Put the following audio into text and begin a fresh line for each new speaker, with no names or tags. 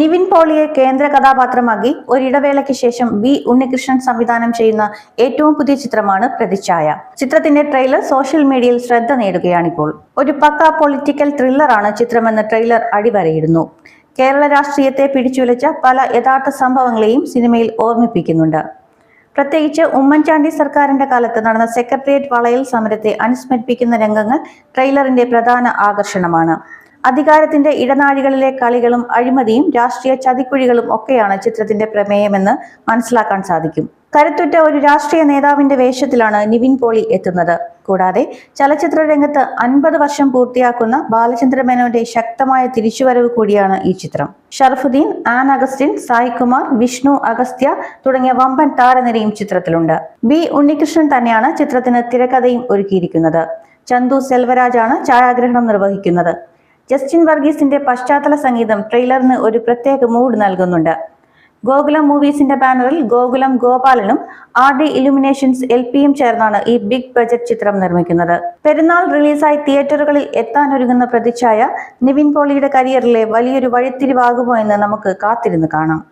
നിവിൻ പോളിയെ കേന്ദ്ര കഥാപാത്രമാക്കി ഒരിടവേളയ്ക്ക് ശേഷം വി ഉണ്ണികൃഷ്ണൻ സംവിധാനം ചെയ്യുന്ന ഏറ്റവും പുതിയ ചിത്രമാണ് പ്രതിച്ഛായ. ചിത്രത്തിന്റെ ട്രെയിലർ സോഷ്യൽ മീഡിയയിൽ ശ്രദ്ധ നേടുകയാണിപ്പോൾ. ഒരു പക്ക പൊളിറ്റിക്കൽ ത്രില്ലറാണ് ചിത്രമെന്ന് ട്രെയിലർ അടിവരയിടുന്നു. കേരള രാഷ്ട്രീയത്തെ പിടിച്ചുലച്ച പല യഥാർത്ഥ സംഭവങ്ങളെയും സിനിമയിൽ ഓർമ്മിപ്പിക്കുന്നുണ്ട്. പ്രത്യേകിച്ച് ഉമ്മൻചാണ്ടി സർക്കാരിന്റെ കാലത്ത് നടന്ന സെക്രട്ടേറിയറ്റ് വളയൽ സമരത്തെ അനുസ്മരിപ്പിക്കുന്ന രംഗങ്ങൾ ട്രെയിലറിന്റെ പ്രധാന ആകർഷണമാണ്. അധികാരത്തിന്റെ ഇടനാഴികളിലെ കളികളും അഴിമതിയും രാഷ്ട്രീയ ചതിക്കുഴികളും ഒക്കെയാണ് ചിത്രത്തിന്റെ പ്രമേയമെന്ന് മനസ്സിലാക്കാൻ സാധിക്കും. കരുത്തുറ്റ ഒരു രാഷ്ട്രീയ നേതാവിന്റെ വേഷത്തിലാണ് നിവിൻ പോളി എത്തുന്നത്. കൂടാതെ ചലച്ചിത്ര രംഗത്ത് അൻപത് വർഷം പൂർത്തിയാക്കുന്ന ബാലചന്ദ്ര മേനോന്റെ ശക്തമായ തിരിച്ചുവരവ് കൂടിയാണ് ഈ ചിത്രം. ഷറഫുദ്ദീൻ ആൻ അഗസ്റ്റിൻ സായികുമാർ വിഷ്ണു അഗസ്ത്യ തുടങ്ങിയ വമ്പൻ താരനിരയും ചിത്രത്തിലുണ്ട്. ബി ഉണ്ണികൃഷ്ണൻ തന്നെയാണ് ചിത്രത്തിന് തിരക്കഥയും ഒരുക്കിയിരിക്കുന്നത്. ചന്തു സെൽവരാജാണ് ഛായാഗ്രഹണം നിർവഹിക്കുന്നത്. ജസ്റ്റിൻ വർഗീസിന്റെ പശ്ചാത്തല സംഗീതം ട്രെയിലറിന് ഒരു പ്രത്യേക മൂഡ് നൽകുന്നുണ്ട്. ഗോകുലം മൂവീസിന്റെ ബാനറിൽ ഗോകുലം ഗോപാലനും ആർ ഡി ഇലുമിനേഷൻസ് എൽ പിയും ചേർന്നാണ് ഈ ബിഗ് ബജറ്റ് ചിത്രം നിർമ്മിക്കുന്നത്. പെരുന്നാൾ റിലീസായി തിയേറ്ററുകളിൽ എത്താനൊരുങ്ങുന്ന പ്രതിച്ഛായ നിവിൻ പോളിയുടെ കരിയറിലെ വലിയൊരു വഴിത്തിരിവാകുമോ എന്ന് നമുക്ക് കാത്തിരുന്ന് കാണാം.